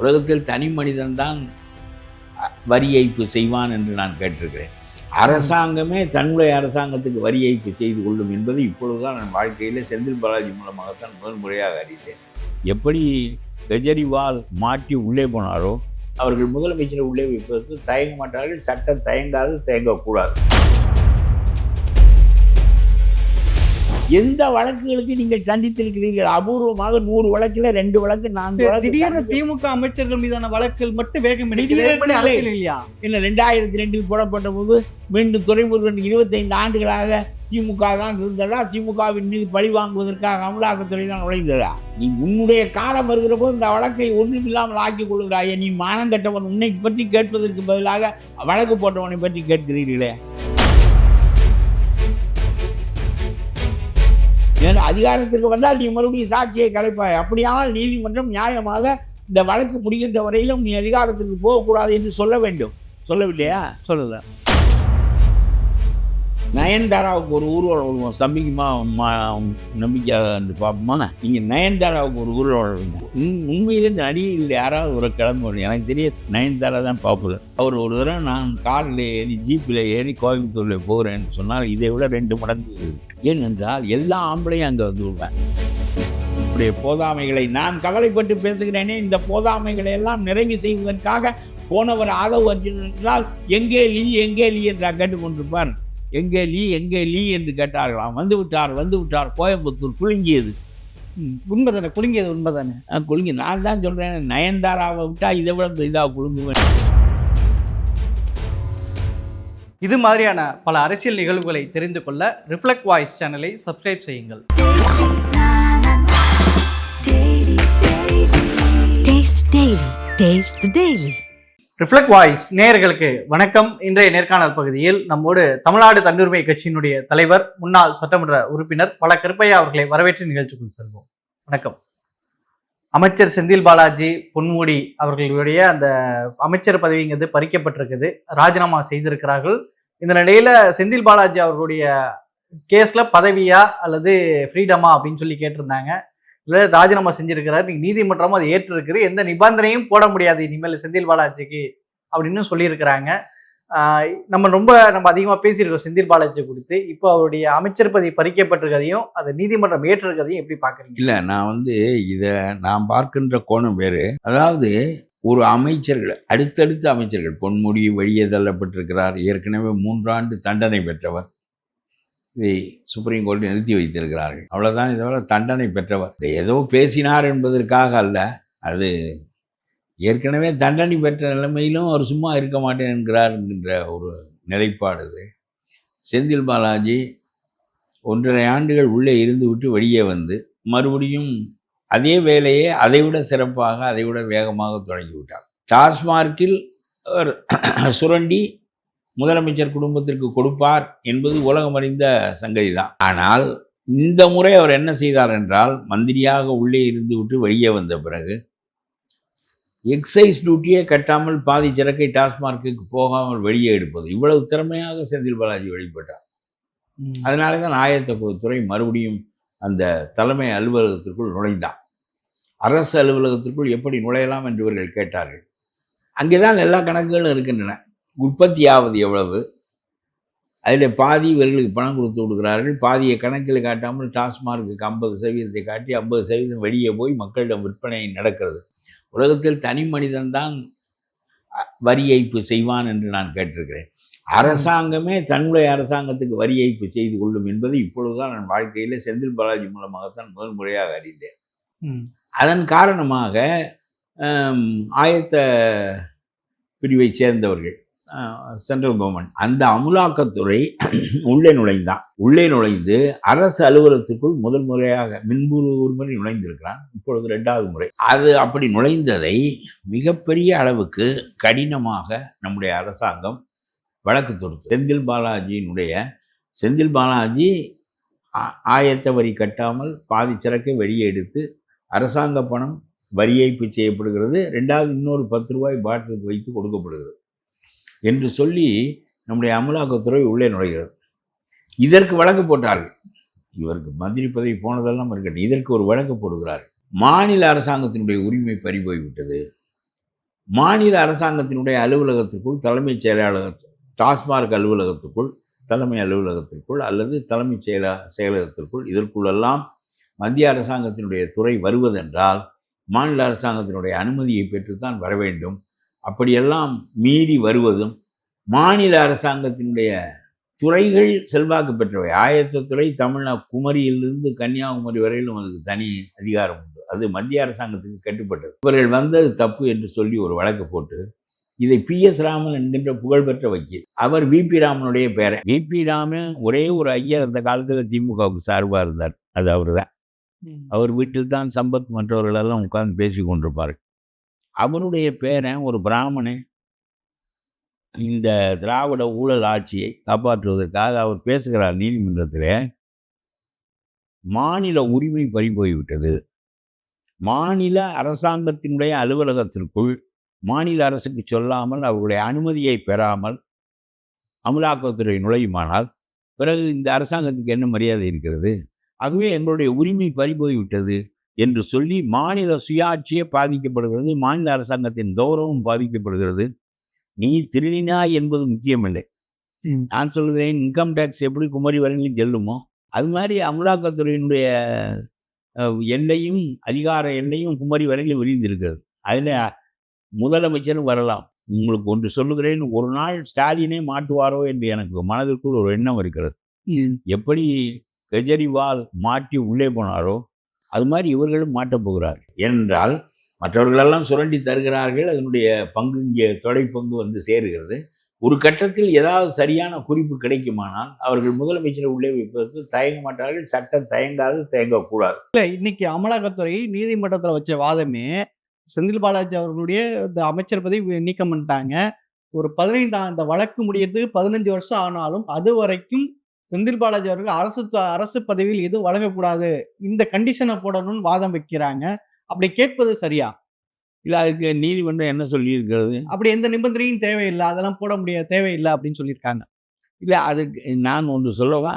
உலகத்தில் தனி மனிதன்தான் வரி ஏய்ப்பு செய்வான் என்று நான் கேட்டிருக்கிறேன். அரசாங்கமே தன்னுடைய அரசாங்கத்துக்கு வரி ஏய்ப்பு செய்து கொள்ளும் என்பது இப்பொழுதுதான் நான் வாழ்க்கையில் செந்தில் பாலாஜி மூலமாகத்தான் முதல் முறையாக அறிந்தேன். எப்படி கெஜ்ரிவால் மாட்டி உள்ளே போனாரோ அவர்கள் முதலமைச்சரை உள்ளே வைப்பதற்கு தயங்க மாட்டார்கள் சட்டம் தயங்காது தயங்கக்கூடாது. எந்த வழக்குகளுக்கு நீங்கள் சந்தித்திருக்கிறீர்கள்? அபூர்வமாக நூறு வழக்கில் ரெண்டு வழக்கு நான்கு வழக்கு திடீர்னு திமுக அமைச்சர்கள் மீதான வழக்குகள் மட்டும் வேகம் இல்லையா? என்ன ரெண்டாயிரத்தி ரெண்டில் போடப்பட்ட போது மீண்டும் துறைமுருகன் இருபத்தைந்து ஆண்டுகளாக திமுக தான் இருந்ததா? திமுகவின் மீது பழி வாங்குவதற்காக அமலாக்கத்துறை தான் நுழைந்ததா? நீ உன்னுடைய காலம் வருகிற போது இந்த வழக்கை ஒன்றும் இல்லாமல் ஆக்கிக் கொள்கிறாயே. நீ மானம் கட்டவன் உன்னை பற்றி கேட்பதற்கு பதிலாக வழக்கு போட்டவனை பற்றி கேட்கிறீர்களே. ஏன்னா அதிகாரத்திற்கு வந்தால் நீ மறுபடியும் சாட்சியை கலைப்பாய். அப்படியானால் நீதிமன்றம் நியாயமாக இந்த வழக்கு முடிகின்ற வரையிலும் நீ அதிகாரத்திற்கு போகக்கூடாது என்று சொல்ல வேண்டும். சொல்லவில்லையா? சொல்லுங்க நயன்தாராவுக்கு ஒரு ஊர்வலம் வருவோம் சம்பிக்குமா நம்பிக்கை பார்ப்போமா? நீங்கள் நயன்தாராவுக்கு ஒரு ஊர்வலம் வருங்க உண் உண்மையிலே நடிகையில் யாராவது ஒரு கிளம்பி வரும். எனக்கு தெரிய நயன்தாரா தான் பாப்புலர் அவர் ஒரு தடவை நான் காரில் ஏறி ஜீப்பில் ஏறி கோயம்புத்தூரில் போகிறேன்னு சொன்னால் இதை விட ரெண்டு மடங்கு. ஏனென்றால் எல்லா ஆம்பளையும் அங்கே வந்து விடுவேன் இப்படி போதாமைகளை நான் கவலைப்பட்டு பேசுகிறேனே இந்த போதாமைகளை எல்லாம் நிறைவு செய்வதற்காக போனவர் ஆதவ் அர்ஜுன் என்றால் எங்கே லீ எங்கே லீ என்று கேட்டுக்கொண்டிருப்பார் எங்கே லீ எங்கே லீ என்று கேட்டார்களாம் வந்து விட்டார் வந்து விட்டார். கோயம்புத்தூர் குலுங்கியது. உண்மைதானே குலுங்கியது உண்மைதானே? குலுங்கி நான் தான் சொல்கிறேன் நயன்தாராவை விட்டால் இதை விட இதாக குலுங்குவேன். இது மாதிரியான பல அரசியல் நிகழ்வுகளை தெரிந்து கொள்ள ரிஃப்ளெக்ட் வாய்ஸ் சேனலை சப்ஸ்கிரைப் செய்யுங்கள். ரிஃப்ளெக்ட் வாய்ஸ் நேயர்களுக்கு வணக்கம். இன்றைய நேர்காணல் பகுதியில் நம்மோடு தமிழ்நாடு தன்னுரிமை கட்சியினுடைய தலைவர் முன்னாள் சட்டமன்ற உறுப்பினர் பல கருப்பையா அவர்களை வரவேற்று நிகழ்ச்சிக்குள் செல்வோம். வணக்கம். அமைச்சர் செந்தில் பாலாஜி பொன்முடி அவர்களுடைய அந்த அமைச்சர் பதவிங்கிறது பறிக்கப்பட்டிருக்குது. ராஜினாமா செய்திருக்கிறார்கள். இந்த நிலையில செந்தில் பாலாஜி அவர்களுடைய கேஸ்ல பதவியா அல்லது ஃப்ரீடமா அப்படின்னு சொல்லி கேட்டிருந்தாங்க. இல்லை ராஜினாமா செஞ்சிருக்கிறாரு. நீங்க நீதிமன்றமும் அதை ஏற்றிருக்குது. எந்த நிபந்தனையும் போட முடியாது இனிமேல் செந்தில் பாலாஜிக்கு அப்படின்னு சொல்லியிருக்கிறாங்க. நம்ம ரொம்ப நம்ம அதிகமாக பேசியிருக்கோம் செந்தில் பாலாஜி குறித்து இப்போ அவருடைய அமைச்சர் பதவி பறிக்கப்பட்டிருக்கதையும் அதை நீதிமன்றம் ஏற்றிருக்கதையும் எப்படி பார்க்குறீங்க? இல்லை நான் வந்து இதை நான் பார்க்கின்ற கோணம் வேறு. அதாவது ஒரு அமைச்சர்கள் அடுத்தடுத்த அமைச்சர்கள் பொன்முடி வழியே தள்ளப்பட்டிருக்கிறார் ஏற்கனவே மூன்றாண்டு தண்டனை பெற்றவர். இதை சுப்ரீம் கோர்ட்டில் நிறுத்தி வைத்திருக்கிறார்கள். அவ்வளோதான் இதை தண்டனை பெற்றவர். ஏதோ பேசினார் என்பதற்காக அல்ல அது ஏற்கனவே தண்டனை பெற்ற நிலைமையிலும் அவர் சும்மா இருக்க மாட்டேன் என்கிறார் என்கின்ற ஒரு நிலைப்பாடு இது. செந்தில் பாலாஜி ஒன்றரை ஆண்டுகள் உள்ளே இருந்து விட்டு வெளியே வந்து மறுபடியும் அதே வேலையை அதைவிட சிறப்பாக அதைவிட வேகமாக தொடங்கிவிட்டார் டாஸ்மார்க்கில் சுரண்டி முதலமைச்சர் குடும்பத்திற்கு கொடுப்பார் என்பது உலகம் அறிந்த சங்கதி தான் ஆனால் இந்த முறை அவர் என்ன செய்தார் என்றால் மந்திரியாக உள்ளே இருந்து விட்டு வெளியே வந்த பிறகு எக்ஸைஸ் டியூட்டியே கட்டாமல் பாதி சரக்கை டாஸ்மார்க்குக்கு போகாமல் வெளியே எடுப்பது. இவ்வளவு திறமையாக செந்தில் பாலாஜி வெளிப்பட்டார். அதனால தான் ஆயத்தத்துறை மறுபடியும் அந்த தலைமை அலுவலகத்திற்குள் நுழைந்தான். அரசு அலுவலகத்திற்குள் எப்படி நுழையலாம் என்று இவர்கள் கேட்டார்கள். அங்கே தான் எல்லா கணக்குகளும் இருக்கின்றன. உற்பத்தியாவது எவ்வளவு? அதில் பாதி இவர்களுக்கு பணம் கொடுத்து விடுகிறார்கள். பாதியை கணக்கில் காட்டாமல் டாஸ்மார்க்கு ஐம்பது சதவீதத்தை காட்டி ஐம்பது சதவீதம் வெளியே போய் மக்களிடம் விற்பனை நடக்கிறது. உலகத்தில் தனி மனிதன்தான் வரி ஏய்ப்பு செய்வான் என்று நான் கேட்டிருக்கிறேன் அரசாங்கமே தன்னுடைய அரசாங்கத்துக்கு வரி ஏய்ப்பு செய்து கொள்ளும் என்பது இப்பொழுதுதான் நான் வாழ்க்கையில் செந்தில் பாலாஜி மூலமாகத்தான் முதல் முறையாக அறிந்தேன். அதன் காரணமாக ஆயத்த பிரிவை சேர்ந்தவர்கள் சென்ட்ரல் கவர்மெண்ட். அந்த அமுலாக்கத்துறை உள்ளே நுழைந்தான். உள்ளே நுழைந்து அரசு அலுவலகத்துக்குள் முதல் முறையாக முன்பு ஒரு முறை நுழைந்திருக்கிறான். இப்பொழுது ரெண்டாவது முறை. அது அப்படி நுழைந்ததை மிகப்பெரிய அளவுக்கு கடினமாக நம்முடைய அரசாங்கம் வழக்கு தொடுத்து செந்தில் பாலாஜியினுடைய செந்தில் பாலாஜி ஆ- ஆயத்த வரி கட்டாமல் பாதி சரக்கை வெளியே எடுத்து அரசாங்க பணம் வரி ஏய்ப்பு செய்யப்படுகிறது. ரெண்டாவது இன்னொரு பத்து ரூபாய் பாட்டிலுக்கு வைத்து கொடுக்கப்படுகிறது. என்று சொல்லி நம்முடைய அமலாக்கத்துறை உள்ளே நுழைகிறது. இதற்கு வழக்கு போட்டார்கள். இவருக்கு மந்திரி பதவி போனதெல்லாம் இருக்கட்டும். இதற்கு ஒரு வழக்கு போடுகிறார்கள் மாநில அரசாங்கத்தினுடைய உரிமை பறிபோய்விட்டது மாநில அரசாங்கத்தினுடைய அலுவலகத்திற்குள் தலைமைச் செயலாளர் டாஸ்மார்க் அலுவலகத்துக்குள் தலைமை அலுவலகத்திற்குள் அல்லது தலைமைச் செயல செயலகத்திற்குள் இதற்குள்ளெல்லாம் மத்திய அரசாங்கத்தினுடைய துறை வருவதென்றால் மாநில அரசாங்கத்தினுடைய அனுமதியை பெற்றுத்தான் வர வேண்டும். அப்படியெல்லாம் மீறி வருவதும் மாநில அரசாங்கத்தினுடைய துறைகள் செல்வாக்கு பெற்றவை ஆயத்தத்துறை தமிழ்நா குமரியிலிருந்து கன்னியாகுமரி வரையிலும் அதுக்கு தனி அதிகாரம் உண்டு. அது மத்திய அரசாங்கத்துக்கு கட்டுப்பட்டது. இவர்கள் வந்தது தப்பு என்று சொல்லி ஒரு வழக்கு போட்டு இதை பி எஸ் ராமன் என்கின்ற புகழ்பெற்ற வக்கீல் அவர் விபி ராமனுடைய பேரன். விபி ராமன் ஒரே ஒரு ஐயர் அந்த காலத்தில் திமுகவுக்கு சார்பாக இருந்தார். அது அவர் தான் அவர் வீட்டில் தான் சம்பத் மற்றவர்களெல்லாம் உட்கார்ந்து பேசி கொண்டிருப்பார் அவருடைய பேரன் ஒரு பிராமணன். இந்த திராவிட ஊழல் ஆட்சியை காப்பாற்றுவதற்காக அவர் பேசுகிறார் நீதிமன்றத்தில். மாநில உரிமை பறிபோய்விட்டது மாநில அரசாங்கத்தினுடைய அலுவலகத்திற்குள் மாநில அரசுக்கு சொல்லாமல் அவருடைய அனுமதியை பெறாமல் அமலாக்கத்துறை நுழையுமானால் பிறகு இந்த அரசாங்கத்துக்கு என்ன மரியாதை இருக்கிறது? ஆகவே எங்களுடைய உரிமை பறிபோய்விட்டது என்று சொல்லி மாநில சுயாட்சியே பாதிக்கப்படுகிறது மாநில அரசாங்கத்தின் கௌரவம் பாதிக்கப்படுகிறது. நீ திருடினாய் என்பது முக்கியமில்லை. நான் சொல்கிறேன் இன்கம் டேக்ஸ் எப்படி குமரி வரையிலும் செல்லுமோ அது மாதிரி அமலாக்கத்துறையினுடைய எல்லையும் அதிகார எல்லையும் குமரி வரையிலும் விரிந்திருக்கிறது. அதில் முதலமைச்சரும் வரலாம். உங்களுக்கு ஒன்று சொல்லுகிறேன் ஒரு நாள் ஸ்டாலினே மாட்டுவாரோ என்று எனக்கு மனதிற்குள் ஒரு எண்ணம் இருக்கிறது. எப்படி கெஜ்ரிவால் மாட்டி உள்ளே போனாரோ அது மாதிரி இவர்களும் மாட்டப் போகிறார் ஏனென்றால் மற்றவர்களெல்லாம் சுரண்டி தருகிறார்கள் அதனுடைய பங்கு இங்கே தொலை பங்கு வந்து சேருகிறது. ஒரு கட்டத்தில் ஏதாவது சரியான குறிப்பு கிடைக்குமானால் அவர்கள் முதலமைச்சரை உள்ளே வைப்பதற்கு தயங்க மாட்டார்கள் சட்டம் தயங்காது தயங்கக்கூடாது. இல்லை இன்னைக்கு அமலாக்கத்துறை நீதிமன்றத்தில் வச்ச வாதமே செந்தில் பாலாஜி அவர்களுடைய இந்த அமைச்சர் பதவி நீக்கம் பண்ணிட்டாங்க. ஒரு பதினைந்து அந்த வழக்கு முடியறதுக்கு பதினஞ்சு வருஷம் ஆனாலும் அது வரைக்கும் செந்தில் பாலாஜி அவர்கள் அரசு அரசு பதவியில் எதுவும் வழங்கக்கூடாது. இந்த கண்டிஷனை போடணும்னு வாதம் வைக்கிறாங்க. அப்படி கேட்பது சரியா? இல்லை அதுக்கு நீதிமன்றம் என்ன சொல்லியிருக்கிறது? அப்படி எந்த நிபந்தனையும் தேவையில்லை. அதெல்லாம் போட முடியாது தேவையில்லை அப்படின்னு சொல்லியிருக்காங்க. இல்லை அதுக்கு நான் ஒன்று சொல்லவா.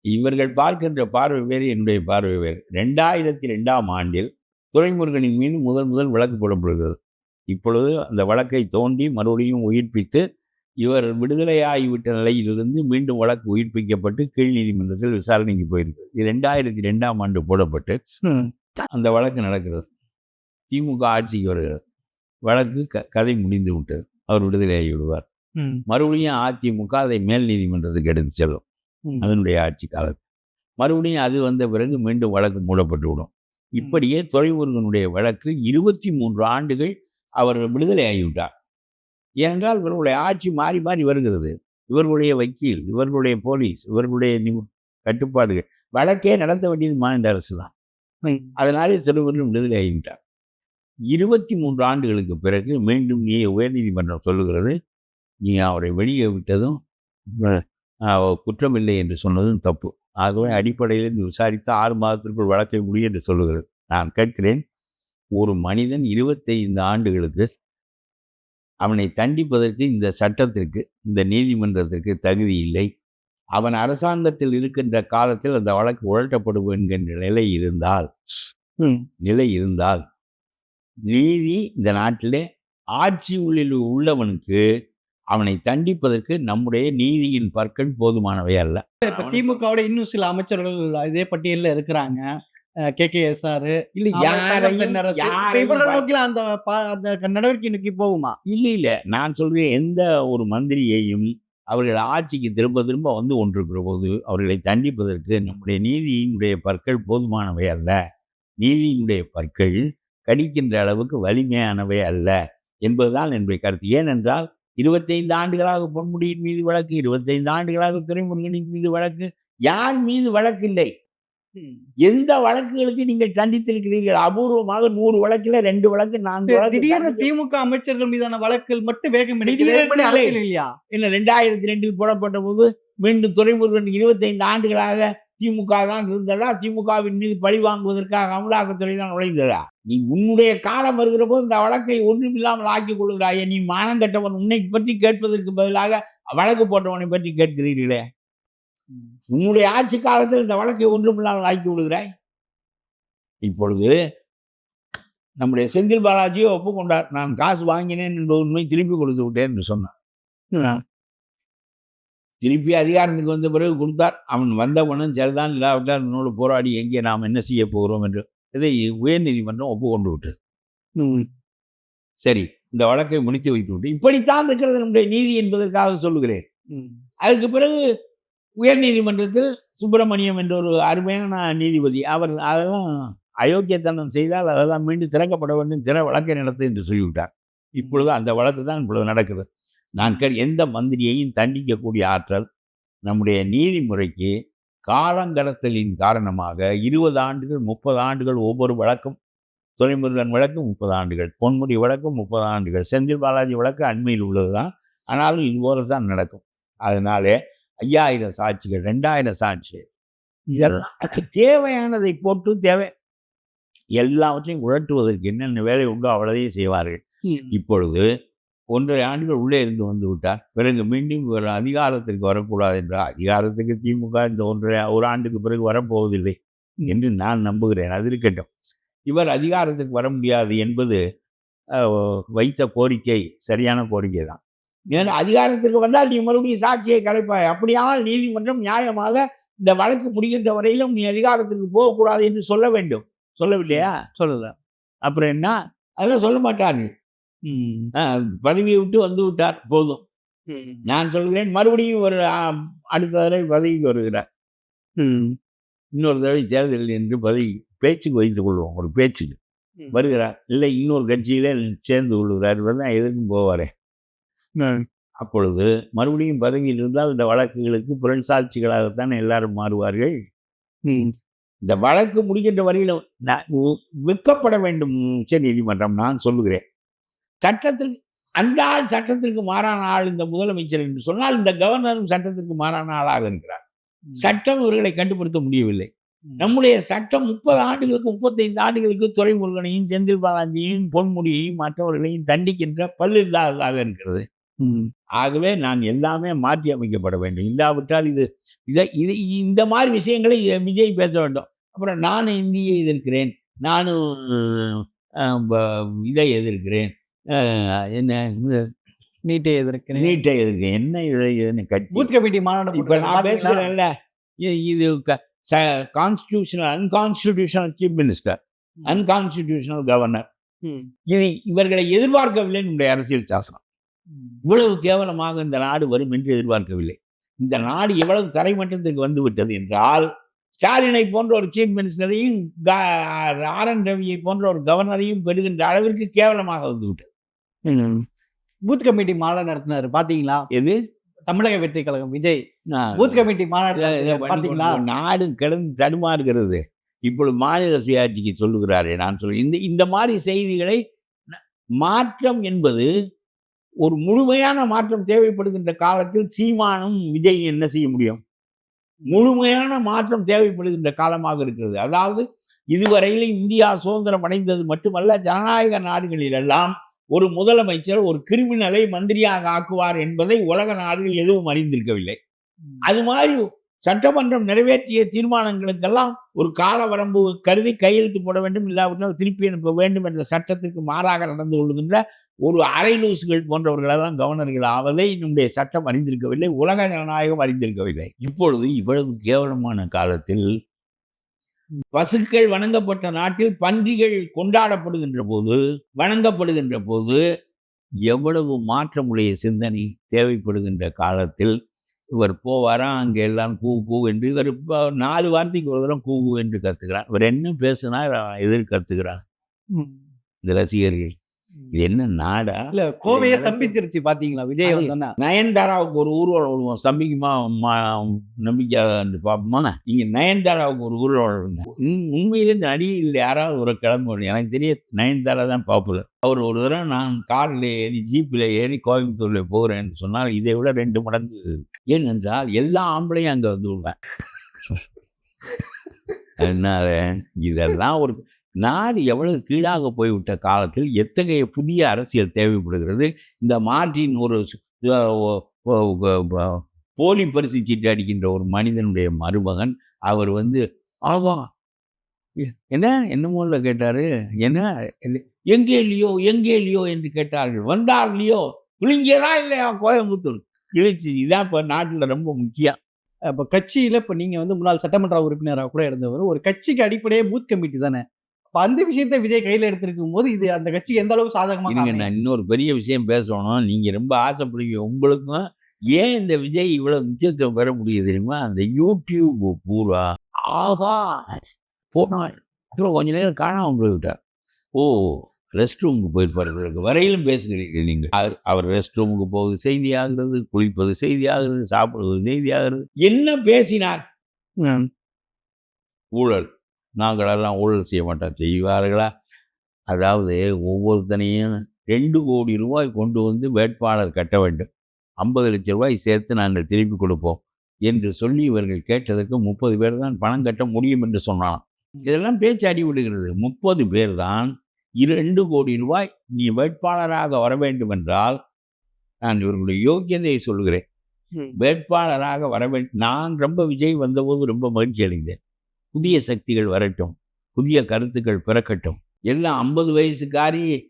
இவர்கள் பார்க்கின்ற பார்வை வேறு என்னுடைய பார்வை வேறு. ரெண்டாயிரத்தி ரெண்டாம் ஆண்டில் துரைமுருகனின் மீது முதல் முதல் வழக்கு போடப்படுகிறது. இப்பொழுது அந்த வழக்கை தோண்டி மறுபடியும் உயிர்ப்பித்து இவர் விடுதலையாகிவிட்ட நிலையிலிருந்து மீண்டும் வழக்கு உயிர்ப்பிக்கப்பட்டு கீழ் நீதிமன்றத்தில் விசாரணைக்கு போயிருக்கு இது ரெண்டாயிரத்தி ரெண்டாம் ஆண்டு போடப்பட்டு அந்த வழக்கு நடக்கிறது. திமுக ஆட்சிக்கு வருகிறது. வழக்கு க கதை முடிந்து விட்டது. அவர் விடுதலையாகி விடுவார். மறுபடியும் அதிமுக அதை மேல் நீதிமன்றத்துக்கு எடுத்து செல்லும். அதனுடைய ஆட்சி காலத்தில். மறுபடியும் அது வந்த பிறகு மீண்டும் வழக்கு மூடப்பட்டு விடும். இப்படியே துறைமுருகனுடைய வழக்கு இருபத்தி மூன்று ஆண்டுகள் அவர் விடுதலை ஆகிவிட்டார் ஏனென்றால் இவர்களுடைய ஆட்சி மாறி மாறி வருகிறது. இவர்களுடைய வக்கீல் இவர்களுடைய போலீஸ் இவர்களுடைய நி- கட்டுப்பாடுகள் வழக்கே நடத்த வேண்டியது மாநில அரசு தான். அதனாலே சிறுவர்கள் விடுதலை ஆகிவிட்டார் இருபத்தி மூன்று ஆண்டுகளுக்கு பிறகு மீண்டும் நீ உயர்நீதிமன்றம் சொல்லுகிறது நீ அவரை வெளியே விட்டதும் குற்றமில்லை என்று சொன்னதும் தப்பு. ஆகவே அடிப்படையில் இந்த விசாரித்து ஆறு மாதத்திற்குள் வழக்கை முடியும் என்று சொல்லுகிறது. நான் கேட்கிறேன் ஒரு மனிதன் இருபத்தைந்து ஆண்டுகளுக்கு அவனை தண்டிப்பதற்கு இந்த சட்டத்திற்கு இந்த நீதிமன்றத்திற்கு தகுதி இல்லை. அவன் அரசாங்கத்தில் இருக்கின்ற காலத்தில் அந்த வழக்கு உழட்டப்படும் என்கின்ற நிலை இருந்தால். நிலை இருந்தால் நீதி இந்த நாட்டிலே ஆட்சி உள்ளில் உள்ளவனுக்கு அவனை தண்டிப்பதற்கு நம்முடைய நீதியின் பற்கள் போதுமானவை அல்ல. இப்ப திமுகவோட இன்னும் சில அமைச்சர்கள் இதே பட்டியல்ல இருக்கிறாங்க. கே கே எஸ் ஆர் இல்லை யாரையும் அந்த அந்த நடவடிக்கை நோக்கி போகுமா? இல்லை இல்லை. நான் சொல்கிறேன் எந்த ஒரு மந்திரியையும் அவர்கள் ஆட்சிக்கு திரும்ப திரும்ப வந்து கொண்டிருக்கிற போது அவர்களை தண்டிப்பதற்கு நம்முடைய நீதியினுடைய பற்கள் போதுமானவை அல்ல. நீதியினுடைய பற்கள் கடிக்கின்ற அளவுக்கு வலிமையானவை அல்ல என்பதுதான் என்னுடைய கருத்து. ஏனென்றால் இருபத்தைந்து ஆண்டுகளாக பொன்முடியின் மீது வழக்கு இருபத்தைந்து ஆண்டுகளாக துறைமுருகனின் மீது வழக்கு யார் மீது வழக்கு இல்லை? எந்த வழக்குகளுக்கு நீங்கள் தண்டித்திருக்கிறீர்கள்? அபூர்வமாக நூறு வழக்கில் ரெண்டு வழக்கு நான்கு வழக்கு திடீர்னு திமுக அமைச்சர்கள் மீதான வழக்குகள் மட்டும் வேகம் இல்லையா? என்ன ரெண்டாயிரத்தி ரெண்டில் போடப்பட்ட போது மீண்டும் துறைமுருகன் இருபத்தைந்து ஆண்டுகளாக திமுக தான் இருந்ததா? திமுகவின் மீது பழி வாங்குவதற்காக அமலாக்கத்துறை தான் நுழைந்ததா? நீ உன்னுடைய காலம் வருகிற போது இந்த வழக்கை ஒன்றுமில்லாமல் ஆக்கிக் கொள்கிறாயே நீ மானம் கட்டவன். உன்னை பற்றி கேட்பதற்கு பதிலாக வழக்கு போட்டவனை பற்றி கேட்கிறீர்களே. உன்னுடைய ஆட்சி காலத்தில் இந்த வழக்கை ஒன்றுமில்லாமல் ஆக்கி விடுகிறாய் இப்பொழுது நம்முடைய செந்தில் பாலாஜியை ஒப்புக்கொண்டார். நான் காசு வாங்கினேன் என்ற உண்மை திருப்பி கொடுத்து விட்டேன் என்று சொன்னார். திருப்பி அதிகாரத்துக்கு வந்த பிறகு கொடுத்தார். அவன் வந்தவனும் சரிதான் இல்லாவிட்டால் என்னோடு போராடி எங்கே நாம் என்ன செய்ய போகிறோம் என்று. இதை உயர்நீதிமன்றம் ஒப்புக்கொண்டு விட்டது. சரி இந்த வழக்கை முடித்து வைத்து விட்டு இப்படித்தான் இருக்கிறது நம்முடைய நீதி என்பதற்காக சொல்லுகிறேன். அதுக்கு பிறகு உயர்நீதிமன்றத்தில் சுப்பிரமணியம் என்ற ஒரு அருமையான நீதிபதி. அவர் அதெல்லாம் அயோக்கியத்தனம் செய்தால் அதெல்லாம் மீண்டும் திறக்கப்பட வேண்டும் திற வழக்கை நடத்து என்று சொல்லிவிட்டார். இப்பொழுது அந்த வழக்கு தான் இப்பொழுது நடக்கிறது. நான் கே- எந்த மந்திரியையும் தண்டிக்கக்கூடிய ஆற்றல் நம்முடைய நீதிமுறைக்கு காலங்கடத்தலின் காரணமாக இருபது ஆண்டுகள் முப்பது ஆண்டுகள் ஒவ்வொரு வழக்கும் துரைமுருகன் வழக்கு முப்பது ஆண்டுகள் பொன்முடி வழக்கு முப்பது ஆண்டுகள் செந்தில் பாலாஜி வழக்கு அண்மையில் உள்ளது தான் ஆனாலும் இது போல தான் நடக்கும். அதனாலே ஐயாயிரம் சாட்சிகள் ரெண்டாயிரம் சாட்சிகள். இதெல்லாம் தேவையானதை போட்டு தேவை. எல்லாவற்றையும் உழட்டுவதற்கு என்னென்ன வேலை உண்டோ அவ்வளதையும் செய்வார்கள். இப்பொழுது ஒன்றரை ஆண்டுகள் உள்ளே இருந்து வந்து விட்டார். பிறகு மீண்டும் ஒரு அதிகாரத்திற்கு வரக்கூடாது என்றால் அதிகாரத்துக்கு திமுக இந்த ஒன்றரை ஒரு ஆண்டுக்கு பிறகு வரப்போவதில்லை என்று நான் நம்புகிறேன். அது இருக்கட்டும். இவர் அதிகாரத்துக்கு வர முடியாது என்பது வைத்த கோரிக்கை சரியான கோரிக்கை தான் ஏன்னா அதிகாரத்திற்கு வந்தால் நீ மறுபடியும் சாட்சியை கலைப்பாய். அப்படியானால் நீதிமன்றம் நியாயமாக இந்த வழக்கு முடிகின்ற வரையிலும் நீ அதிகாரத்திற்கு போகக்கூடாது என்று சொல்ல வேண்டும். சொல்லவில்லையா? சொல்லல. அப்புறம் என்ன? அதெல்லாம் சொல்ல மாட்டார் பதவியை விட்டு வந்து விட்டார். போதும். நான் சொல்கிறேன் மறுபடியும் ஒரு அடுத்த தடவை பதவிக்கு வருகிறார். இன்னொரு தடவை தேர்தல் என்று பதவி பேச்சுக்கு வைத்துக் கொள்வோம். ஒரு பேச்சுக்கு. வருகிறார். இல்லை இன்னொரு கட்சியிலே சேர்ந்து கொள்கிறார். தான் எதற்கும் போவாரே. அப்பொழுது மறுபடியும் பதவியில் இருந்தால் இந்த வழக்குகளுக்கு புறன்சாட்சிகளாகத்தான் எல்லாரும் மாறுவார்கள். இந்த வழக்கு முடிக்கின்ற உ- வெட்கப்பட வேண்டும் உச்ச நீதிமன்றம் நான் சொல்லுகிறேன். சட்டத்திற்கு அந்த ஆள் சட்டத்திற்கு மாறான ஆள் இந்த முதலமைச்சர் என்று சொன்னால் இந்த கவர்னரும் சட்டத்திற்கு மாறான ஆளாக இருக்கிறார். சட்டம் இவர்களை கண்டுபிடிக்க முடியவில்லை. நம்முடைய சட்டம் முப்பது ஆண்டுகளுக்கு முப்பத்தைந்து ஆண்டுகளுக்கு துறைமுருகனையும் செந்தில் பாலாஜியையும் பொன்முடியையும் மற்றவர்களையும் தண்டிக்கின்ற பல்லில்லாததாக இருக்கிறது. ஆகவே நான் எல்லாமே மாற்றி அமைக்கப்பட வேண்டும். இல்லாவிட்டால் இது இதை இது இந்த மாதிரி விஷயங்களை விஜய் பேச வேண்டும். அப்புறம் நான் இந்தியை எதிர்க்கிறேன். நானும் இதை எதிர்க்கிறேன். என்ன நீட்டை எதிர்க்கிறேன். நீட்டை எதிர்க்கிறேன். என்ன இது கட்சி? பூத் கமிட்டி மாநாடு இப்போ நான். பேசுகிறேன்ல இது- இது constitutional unconstitutional chief minister unconstitutional governor. இது இவர்களை எதிர்பார்க்கவில்லை நம்முடைய அரசியல் சாசனம். இவ்வளவு கேவலமாக இந்த நாடு வரும் என்று எதிர்பார்க்கவில்லை. இந்த நாடு எவ்வளவு தரைமட்டத்துக்கு வந்து விட்டது என்றால் ஸ்டாலினை போன்ற ஒரு சீஃப் மினிஸ்டரையும் ஆர் என் ரவியை போன்ற ஒரு கவர்னரையும் பெறுகின்ற அளவிற்கு கேவலமாக வந்து விட்டது பூத் கமிட்டி மாநாடு நடத்தினாரு பாத்தீங்களா? எது? தமிழக வெற்றி கழகம் விஜய் பூத் கமிட்டி மாநாடு கொண்டு நாடு கிடந்து தடுமாறுகிறது. இப்பொழுது மாநில சுயாட்சிக்கு சொல்லுகிறாரே நான் சொல்ல இந்த இந்த மாதிரி செய்திகளை மாற்றம் என்பது ஒரு முழுமையான மாற்றம் தேவைப்படுகின்ற காலத்தில் சீமானும் விஜய் என்ன செய்ய முடியும்? முழுமையான மாற்றம் தேவைப்படுகின்ற காலமாக இருக்கிறது. அதாவது இதுவரையில் இந்தியா சுதந்திரம் அடைந்தது மட்டுமல்ல ஜனநாயக நாடுகளிலெல்லாம் ஒரு முதலமைச்சர் ஒரு கிரிமினலை மந்திரியாக ஆக்குவார் என்பதை உலக நாடுகள் எதுவும் அறிந்திருக்கவில்லை. அது மாதிரி சட்டமன்றம் நிறைவேற்றிய தீர்மானங்களுக்கெல்லாம் ஒரு கால வரம்பு கருதி கையெழுத்து போட வேண்டும் இல்லாவிட்டால் திருப்பி அனுப்ப வேண்டும் என்ற சட்டத்திற்கு மாறாக நடந்து கொள்கின்ற ஒரு அரை லூசுகள் போன்றவர்களெல்லாம் கவர்னர்கள் ஆவதை நம்முடைய சட்டம் அறிந்திருக்கவில்லை உலக ஜனநாயகம் அறிந்திருக்கவில்லை. இப்பொழுது இவ்வளவு கேவலமான காலத்தில் பசுக்கள் வணங்கப்பட்ட நாட்டில் பன்றிகள் கொண்டாடப்படுகின்ற போது வணங்கப்படுகின்ற போது எவ்வளவு மாற்றமுடைய சிந்தனை தேவைப்படுகின்ற காலத்தில் இவர் போவாரா அங்கே எல்லாம் கூ கூ என்று இவர் இப்போ நாலு வார்த்தைக்கு ஒரு தரம் கூ கூ என்று கத்துக்கிறார். இவர் என்ன பேசுனா எதிர் கத்துக்கிறார் ம். இந்த ரசிகர்கள். இது என்ன நாடா? இல்ல கோவையை சம்பித்திருச்சு பாத்தீங்களா? விஜய் வந்தோன்னா. நயன்தாராவுக்கு ஒரு ஊர்வலம் சம்பிக்குமா நம்பிக்கை பார்ப்போமா இங்கே நயன்தாராவுக்கு ஒரு ஊர்வலம் உண்மையிலே இந்த நடிகையில் யாராவது ஒரு கிளம்பு வரணும். எனக்கு தெரிய நயன்தாரா தான் பாப்புலர் அவர் ஒரு தடவை நான் காரில் ஏறி ஜீப்பில் ஏறி கோயம்புத்தூரில் போகிறேன்னு சொன்னால் இதை விட ரெண்டு மடங்கு ஏனென்றால் எல்லா ஆம்பளையும் அங்கே வந்து விடுவேன். அதனால இதெல்லாம் ஒரு நாடு எவ்வளவு கீழாக போய்விட்ட காலத்தில் எத்தகைய புதிய அரசியல் தேவைப்படுகிறது? இந்த மாற்றின் ஒரு போலி பரிசு சீட்டு அடிக்கின்ற ஒரு மனிதனுடைய மருமகன் அவர் வந்து ஆவா என்ன என்னமோல இல்லை என்ன என்ன- எங்கே இல்லையோ எங்கே இல்லையோ? என்று கேட்டார்கள். வந்தார் இல்லையோ? கிழிஞ்சதா இல்லையா? கோயம்புத்தூர். கிழிச்சி இதான் இப்போ நாட்டில் ரொம்ப முக்கியம். இப்போ கட்சியில் இப்போ நீங்கள் வந்து முன்னாள் சட்டமன்ற உறுப்பினராக கூட இருந்தவர் ஒரு கட்சிக்கு அடிப்படையே பூத் கமிட்டி தானே? அப்ப அந்த விஷயத்தை விஜய் கையில எடுத்திருக்கும் போது இது அந்த கட்சிக்கு எந்த அளவுக்கு சாதகமா இருங்க அமையும்? நான் இன்னொரு பெரிய விஷயம் பேசணும். நீங்கள் ரொம்ப ஆசைப்படுவீங்க உங்களுக்கும். ஏன் இந்த விஜய் இவ்வளோ முக்கியத்துவம் பெற முடியுது தெரியுமா? அந்த யூடியூப் பூரா ஆஹா போனாள் அப்புறம் கொஞ்ச நேரம் காணாம போய்விட்டார். ஓ ரெஸ்ட் ரூமுக்கு போயிருப்பார்கள் வரையிலும் பேசுகிறீர்கள் நீங்கள். அவர்- அவர் ரெஸ்ட் ரூமுக்கு போவது செய்தி ஆகிறது குளிப்பது செய்தி ஆகிறது சாப்பிடுவது செய்தி ஆகிறது. என்ன பேசினார்? ஊழல். நாங்களெல்லாம் ஊழல் செய்ய மாட்டோம். செய்வார்களா? அதாவது ஒவ்வொருத்தனையும் ரெண்டு கோடி ரூபாய் கொண்டு வந்து வேட்பாளர் கட்ட வேண்டும். ஐம்பது லட்ச ரூபாய் சேர்த்து நாங்கள் திருப்பி கொடுப்போம் என்று சொல்லி இவர்கள் கேட்டதற்கு முப்பது பேர் தான் பணம் கட்ட முடியும் என்று சொன்னான் இதெல்லாம் பேச்சாடி விடுகிறது. முப்பது பேர் தான் இரண்டு கோடி ரூபாய் நீ வேட்பாளராக வர வேண்டும் என்றால் நான் இவர்களுடைய யோக்கியதையை சொல்கிறேன். வேட்பாளராக வர வேண்டும் நான் ரொம்ப விஜய் வந்தபோது ரொம்ப மகிழ்ச்சி அடைந்தேன். புதிய சக்திகள் வரட்டும் புதிய கருத்துக்கள் பிறக்கட்டும். எல்லாம் ஐம்பது வயசுக்காரி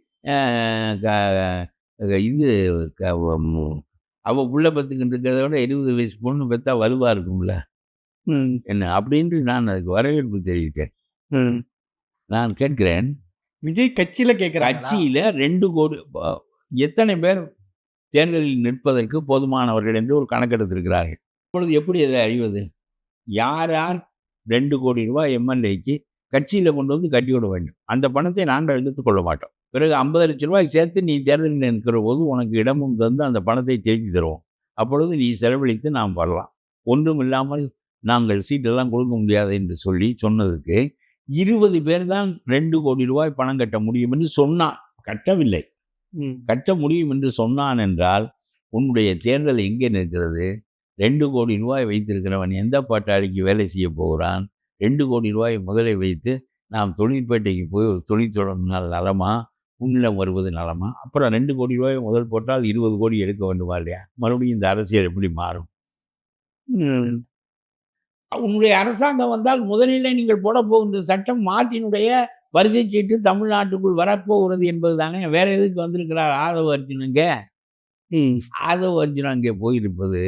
இது க- ம், அவ புள்ள பத்துக்கிட்டு இருக்கிறத விட இருபது வயசு பொண்ணு பெற்றா வலுவாக இருக்கும்ல. என்ன அப்படின்ட்டு நான் அதுக்கு வரவேற்பு தெரிவித்தேன். நான் கேட்கிறேன். விஜய் கட்சியில கேட்கிறாங்க கட்சியில் ரெண்டு கோடி எத்தனை பேர் தேர்தலில் நிற்பதற்கு போதுமானவர்கள் என்று ஒரு கணக்கெடுத்திருக்கிறார்கள். இப்பொழுது எப்படி அதை அறிவது? யார் யார் ரெண்டு கோடி ரூபாய் எம்எல்ஏக்கு கட்சியில் கொண்டு வந்து கட்டி விட வேண்டும். அந்த பணத்தை நாங்கள் எடுத்துக்கொள்ள மாட்டோம். பிறகு ஐம்பது லட்ச ரூபாய் சேர்த்து நீ தேர்தலில் நிற்கிற போது உனக்கு இடமும் தந்து அந்த பணத்தை திருப்பி தருவோம். அப்பொழுது நீ செலவழித்து நாம் வரலாம். ஒன்றும் இல்லாமல் நாங்கள் சீட்டெல்லாம் கொடுக்க முடியாது என்று சொல்லி சொன்னதுக்கு இருபது பேர் தான் ரெண்டு கோடி ரூபாய் பணம் கட்ட முடியும் என்று சொன்னான். கட்டவில்லை. கட்ட முடியும் என்று சொன்னான் என்றால் உன்னுடைய தேர்தல் எங்கே நிற்கிறது? ரெண்டு கோடி ரூபாய் வைத்திருக்கிறவன் எந்த பாட்டாளிக்கு வேலை செய்ய போகிறான்? ரெண்டு கோடி ரூபாய் முதலை வைத்து நாம் தொழிற்பேட்டைக்கு போய் ஒரு தொழில் தொடங்கினால் நலமா? உன்னிடம் வருவது நலமா? அப்புறம் ரெண்டு கோடி ரூபாய் முதல் போட்டால் இருபது கோடி எடுக்க வேண்டுமா இல்லையா? மறுபடியும் இந்த அரசியல் எப்படி மாறும்? உன்னுடைய அரசாங்கம் வந்தால் முதலிலே நீங்கள் போட போகின்ற சட்டம் மாட்டினுடைய வரிசை சீட்டு தமிழ்நாட்டுக்குள் வரப்போகிறது என்பது தானே வேற எதுக்கு வந்திருக்கிறார் ஆதவ அர்ஜுனங்க? ஆதவ அர்ஜுன் அங்கே போயிருப்பது.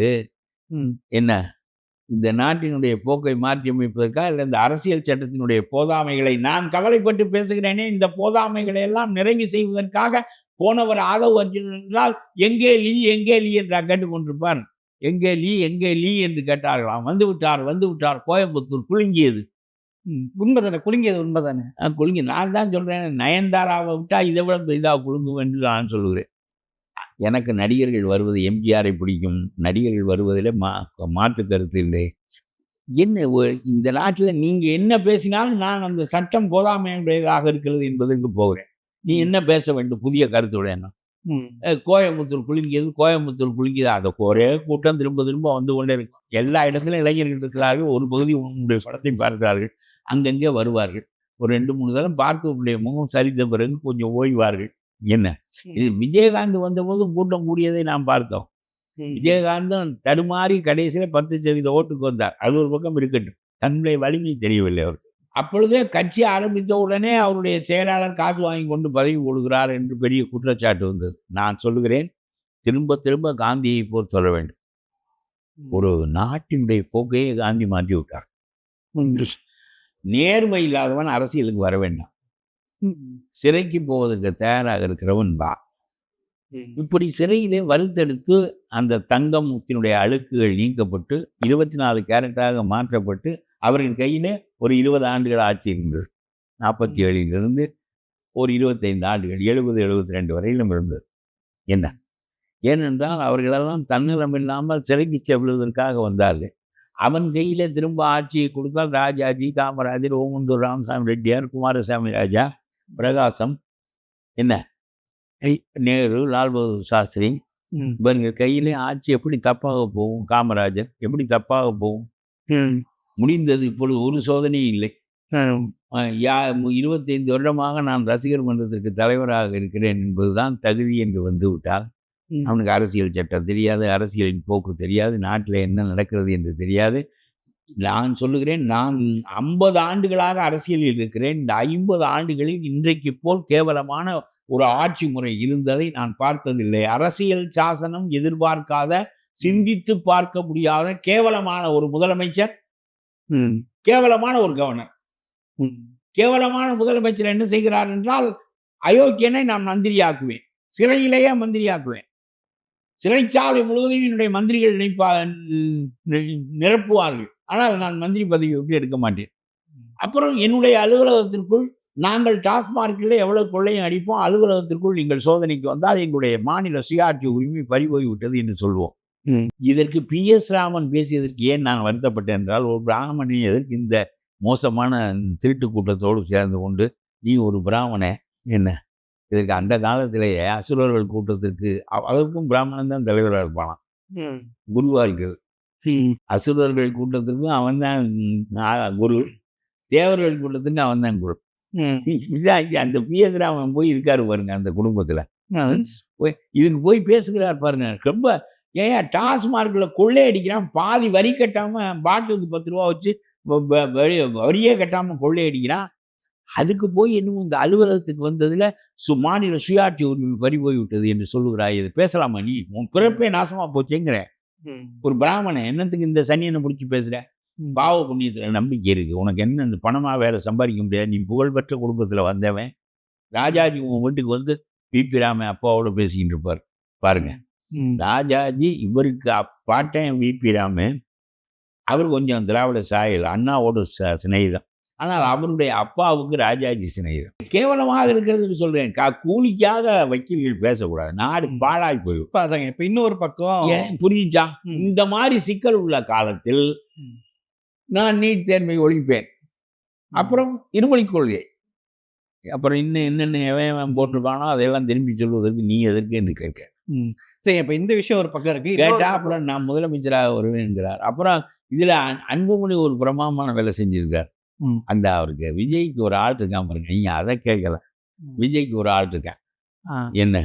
என்ன? இந்த நாட்டினுடைய போக்கை மாற்றி அமைப்பதற்கா? இல்லை இந்த அரசியல் சட்டத்தினுடைய போதாமைகளை நான் கவலைப்பட்டு பேசுகிறேனே இந்த போதாமைகளை எல்லாம் நிறைவு செய்வதற்காக போனவர் ஆதவ என்றால் எங்கே லீ எங்கே லீ? என்று கேட்டுக்கொண்டிருப்பார். எங்கே லீ எங்கே லீ? என்று கேட்டார்களாம் வந்து விட்டார் வந்து விட்டார். கோயம்புத்தூர் குலுங்கியது. உண்மைதானே? குலுங்கியது உண்மைதானே? குலுங்கி நான் தான் சொல்கிறேன் நயன்தாராவை விட்டால் இதை விட பெரிதாக குலுங்கும் என்று நான் சொல்கிறேன் எனக்கு நடிகர்கள் வருவது எம்ஜிஆரை பிடிக்கும். நடிகர்கள் வருவதில் மா மாற்று கருத்து இல்லை. என்ன இந்த நாட்டில் நீங்கள் என்ன பேசினாலும் நான் அந்த சட்டம் போதாமையுடையதாக இருக்கிறது என்பதற்கு போகிறேன். நீ என்ன பேச வேண்டும்? புதிய கருத்துடைய அஹ் கோயம்புத்தூர் குலுங்கியது கோயம்புத்தூர் குலுங்கியது. அதை ஒரே கூட்டம் திரும்ப திரும்ப வந்து கொண்டே இருக்கும் எல்லா இடத்துலையும் இளைஞர்கள் இருக்கிறார்கள். ஒரு பகுதி உன்னுடைய படத்தை பார்க்கிறார்கள். அங்கங்கே வருவார்கள். ஒரு ரெண்டு மூணு தரம் பார்த்து உன்னுடைய முகம் சரித்த பிறகு கொஞ்சம் ஓய்வார்கள். என்ன? இது விஜயகாந்த் வந்தபோது கூட்டம் கூடியதை நாம் பார்த்தோம். விஜயகாந்தும் தடுமாறி கடைசியில் பத்து சதவீத ஓட்டுக்கு வந்தார். அது ஒரு பக்கம் இருக்கட்டும். தன்னுடைய வலிமை தெரியவில்லை அவருக்கு. அப்பொழுதே கட்சி ஆரம்பித்த உடனே அவருடைய செயலாளர் காசு வாங்கி கொண்டு பதவி கொடுக்கிறார் என்று பெரிய குற்றச்சாட்டு வந்தது. நான் சொல்லுகிறேன் திரும்ப திரும்ப காந்தியை போல் சொல்ல வேண்டும். ஒரு நாட்டினுடைய போக்கையே காந்தி மாற்றி விட்டார் நேர்மை இல்லாதவன் அரசியலுக்கு வர வேண்டாம். சிறைக்கு போவதற்கு தயாராக இருக்கிறவன் வா இப்படி சிறையிலே வறுத்தெடுத்து அந்த தங்கத்தினுடைய அழுக்குகள் நீக்கப்பட்டு இருபத்தி நாலு கேரட்டாக மாற்றப்பட்டு அவரின் கையிலே ஒரு இருபது ஆண்டுகள் ஆட்சி இருந்தது. நாற்பத்தி ஏழிலிருந்து ஒரு இருபத்தைந்து ஆண்டுகள் எழுபது எழுபத்தி ரெண்டு வரையிலும் இருந்தது. என்ன? ஏனென்றால் அவர்களெல்லாம் தன்னலம் இல்லாமல் சிறைக்கு செல்வதற்காக வந்தார்கள். அவன் கையிலே திரும்ப ஆட்சியை கொடுத்தால் ராஜாஜி காமராஜர் ஓமந்தூர் ராமசாமி ரெட்டியார் குமாரசாமி ராஜா பிரகாசம் என்ன? நேரு லால் பகதூர் சாஸ்திரி இவர்கள் கையிலே ஆட்சி எப்படி தப்பாக போகும்? காமராஜர் எப்படி தப்பாக போகும்? முடிந்தது இப்பொழுது ஒரு சோதனை இல்லை. யா இருபத்தைந்து வருடமாக நான் ரசிகர் மன்றத்திற்கு தலைவராக இருக்கிறேன் என்பதுதான் தகுதி என்று வந்துவிட்டால். அவனுக்கு அரசியல் சட்டம் தெரியாது அரசியலின் போக்கு தெரியாது நாட்டில் என்ன நடக்கிறது என்று தெரியாது. நான் சொல்லுகிறேன் நான் ஐம்பது ஆண்டுகளாக அரசியலில் இருக்கிறேன். இந்த ஐம்பது ஆண்டுகளில் இன்றைக்கு போல் கேவலமான ஒரு ஆட்சி முறை இருந்ததை நான் பார்த்ததில்லை. அரசியல் சாசனம் எதிர்பார்க்காத சிந்தித்து பார்க்க முடியாத கேவலமான ஒரு முதலமைச்சர் கேவலமான ஒரு கவர்னர். கேவலமான முதலமைச்சர் என்ன செய்கிறார் என்றால் அயோக்கியனை நான் மந்திரியாக்குவேன். சிறையிலேயே மந்திரியாக்குவேன். சிறைச்சாலை முழுவதும் என்னுடைய மந்திரிகள் நினைப்பா நிரப்புவார்கள். ஆனால் நான் மந்திரி பதவி விட்டு எடுக்க மாட்டேன். அப்புறம் என்னுடைய அலுவலகத்திற்குள் நாங்கள் டாஸ்மார்க்கில் எவ்வளவு கொள்ளையும் அடிப்போம் அலுவலகத்திற்குள் நீங்கள் சோதனைக்கு வந்தால் எங்களுடைய மாநில சுயாட்சி உரிமை பறிபோய் விட்டது என்று சொல்வோம். இதற்கு பி. எஸ். ராமன் பேசியதற்கு ஏன் நான் வருத்தப்பட்டேன் என்றால் ஒரு பிராமணன் எதற்கு இந்த மோசமான திருட்டு கூட்டத்தோடு சேர்ந்து கொண்டு நீ ஒரு பிராமண என்ன? இதற்கு அந்த காலத்திலேயே அசுரர்கள் கூட்டத்திற்கு அதற்கும் பிராமணன் தான் தலைவராக இருப்பானாம். குருவா இருக்கிறது அசுரர்கள் கூட்டத்திற்கும் அவன் தான் குரு. தேவர்கள் கூட்டத்துக்கு அவன் தான் குரு இதான் அந்த பி எஸ் ராமன் போய் இருக்காரு பாருங்க அந்த குடும்பத்துல. இதுக்கு போய் பேசுகிறார் பாருங்க. ரொம்ப ஏன் டாஸ்மார்க்கில் கொள்ளை அடிக்கிறான் பாதி வரி கட்டாம பாட்டிலுக்கு பத்து ரூபா வச்சு வரியே கட்டாம கொள்ளை அடிக்கிறான். அதுக்கு போய் இன்னும் இந்த அலுவலகத்துக்கு வந்ததுல சு மாநில சுயாட்சி உரிமை பறி போய் விட்டது என்று சொல்லுகிறாய். இது பேசலாமா நீ? உன் பிறப்பே நாசமா போச்சேங்கிறேன் ஒரு பிராமணன் என்னத்துக்கு இந்த சனியனை பிடிச்சி பேசுற? பாவ புண்ணியத்தில் நம்பிக்கை இருக்கு. உனக்கு என்ன இந்த பணமா வேற சம்பாதிக்க முடியாது. நீ புகழ்பெற்ற குடும்பத்துல வந்தவன். ராஜாஜி உன் வீட்டுக்கு வந்து பிபி ராம அப்பாவோட பேசிக்கிட்டு இருப்பார். பாருங்க. ராஜாஜி இவருக்கு அப்- பாட்டன் விபி ராமு அவர் கொஞ்சம் திராவிட சாயல் அண்ணாவோட ச சிநேகிதம் ஆனால் அவருடைய அப்பாவுக்கு ராஜாஜி சிநேகிதம் கேவலமாக இருக்கிறதுன்னு சொல்றேன். கா கூலிக்காக வக்கீல்கள் பேசக்கூடாது. நாடு பாழாய் போய் இப்ப அதாங்க இப்ப இன்னொரு பக்கம் ஏன்? புரியுச்சா. இந்த மாதிரி சிக்கல் உள்ள காலத்தில். நான் நீட் தேர்வை ஒழிப்பேன். அப்புறம் இருமொழிக் கொள்கை. அப்புறம் இன்னும் என்னென்ன எவன் போட்டிருக்கானோ அதையெல்லாம் திரும்பி சொல்வதற்கு நீ எதற்கு என்று கேட்க. சரி இப்ப இந்த விஷயம் ஒரு பக்கம் இருக்கு. இன்னொரு கேட்டா பக்கம்- அப்புறம் நான் முதலமைச்சராக வருவேன் என்கிறார். அப்புறம் இதுல அன்- அன்புமணி ஒரு பிரமாமான வேலை செஞ்சிருக்கார். அந்த அவருக்கு விஜய்க்கு ஒரு ஆள் இருக்கான் பாருங்க. நீங்க அதை கேட்கல. விஜய்க்கு ஒரு ஆள் இருக்கான். என்ன?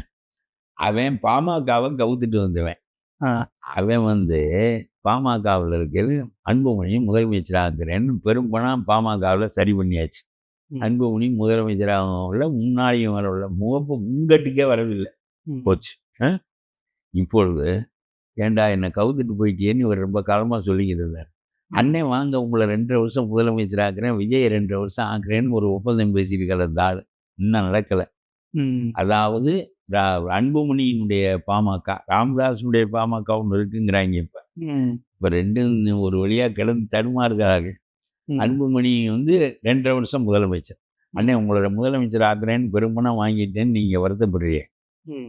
அவன் பாமகவை கவுத்துட்டு வந்தவன். அவன் வந்து பாமகவில் இருக்கிறது அன்புமணியும் முதலமைச்சராகிறேன்னு பெரும் பணம் பாமகவில் சரி பண்ணியாச்சு. அன்புமணி முதலமைச்சராக முன்னாடியும் வரவில்லை முகப்பு முன்கட்டுக்கே வரவில்லை. போச்சு? இப்பொழுது ஏண்டா என்னை கவுத்துட்டு போயிட்டேன்னு இவர் ரொம்ப காலமாக சொல்லிக்கிட்டு இருந்தார். அண்ணன் வாங்க உங்களை ரெண்டரை வருஷம் முதலமைச்சராக்குறேன் விஜய் ரெண்டரை வருஷம் ஆக்குறேன்னு ஒரு ஒப்பந்தம் பேசியிருக்கிற ஆள் இன்னும் நடக்கலை. அதாவது அன்புமணியினுடைய பாமக ராமதாஸுடைய பாமக ஒன்று இருக்குங்கிறாங்க இப்போ. இப்போ ரெண்டும் ஒரு வழியாக கிடந்து தடுமாறுகிறார்கள். அன்புமணி வந்து ரெண்டரை வருஷம் முதலமைச்சர் அண்ணே உங்களோட முதலமைச்சர் ஆக்குறேன்னு பெருமணம் வாங்கிட்டேன்னு நீங்கள் வருத்தப்படுறீங்க.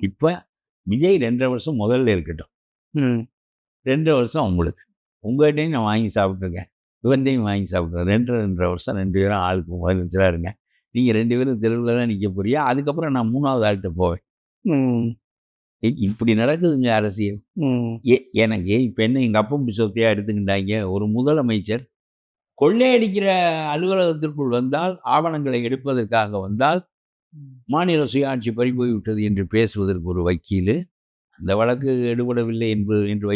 இப்போ விஜய் ரெண்டரை வருஷம் முதல்ல இருக்கட்டும். ரெண்டரை வருஷம் உங்களுக்கு உங்கள்கிட்டையும் நான் வாங்கி சாப்பிட்ருக்கேன் இவன்ட்டையும் வாங்கி சாப்பிட்ருக்கேன் ரெண்டு ரெண்டரை வருஷம் ரெண்டு பேரும் ஆளுக்கு முதலமைச்சராக இருங்க. நீங்கள் ரெண்டு பேரும் தெருவில் தான் நிற்க போறியா அதுக்கப்புறம் நான் மூணாவது ஆள்கிட்ட போவேன். இப்படி நடக்குதுங்க அரசியல். எனக்கு இப்போ என்ன எங்கள் அப்பம் சொத்தையாக எடுத்துக்கிட்டாங்க? ஒரு முதலமைச்சர் கொள்ளையடிக்கிற அலுவலகத்திற்குள் வந்தால் ஆவணங்களை எடுப்பதற்காக வந்தால் மாநில சுயாட்சி பறிபோய் விட்டது என்று பேசுவதற்கு ஒரு வக்கீல் அந்த வழக்கு எடுபடவில்லை என்பது என்று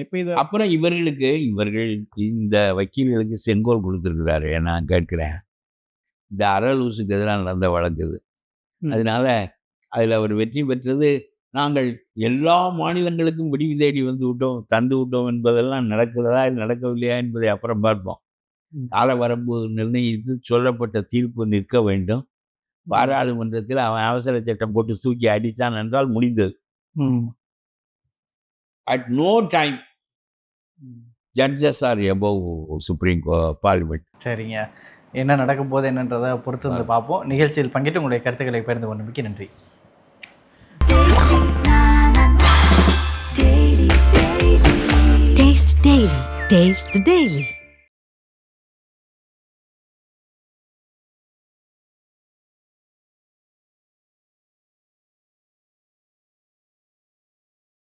இப்ப இது அப்புறம் இவர்களுக்கு இவர்கள் இந்த வக்கீல்களுக்கு செங்கோல் கொடுத்துருக்கிறாரு. நான் கேட்கிறேன்? இந்த அரலூசுக்கு எதிராக நடந்த வழக்கு இது. அதனால அதில் அவர் வெற்றி பெற்றது நாங்கள் எல்லா மாநிலங்களுக்கும் விடிவு தேடி வந்து விட்டோம் தந்து விட்டோம் என்பதெல்லாம் நடக்கிறதா நடக்கவில்லையா என்பதை அப்புறம் பார்ப்போம். கால வரம்பு நிர்ணயித்து சொல்லப்பட்ட தீர்ப்பு நிற்க வேண்டும். பாராளுமன்றத்தில் அவன் அவசர சட்டம் போட்டு தூக்கி அடித்தான் என்றால் முடிந்தது. ம். At no time judges are above supreme parliament சரிங்க என்ன நடக்க போகுது என்னன்றதை பொறுத்து வந்து பார்ப்போம் நிகழ்ச்சியில் பங்கிட்டு உங்களுடைய கருத்துக்களை பகிர்ந்து கொண்டு மிக்க நன்றி Taste the Daily. Taste the Daily.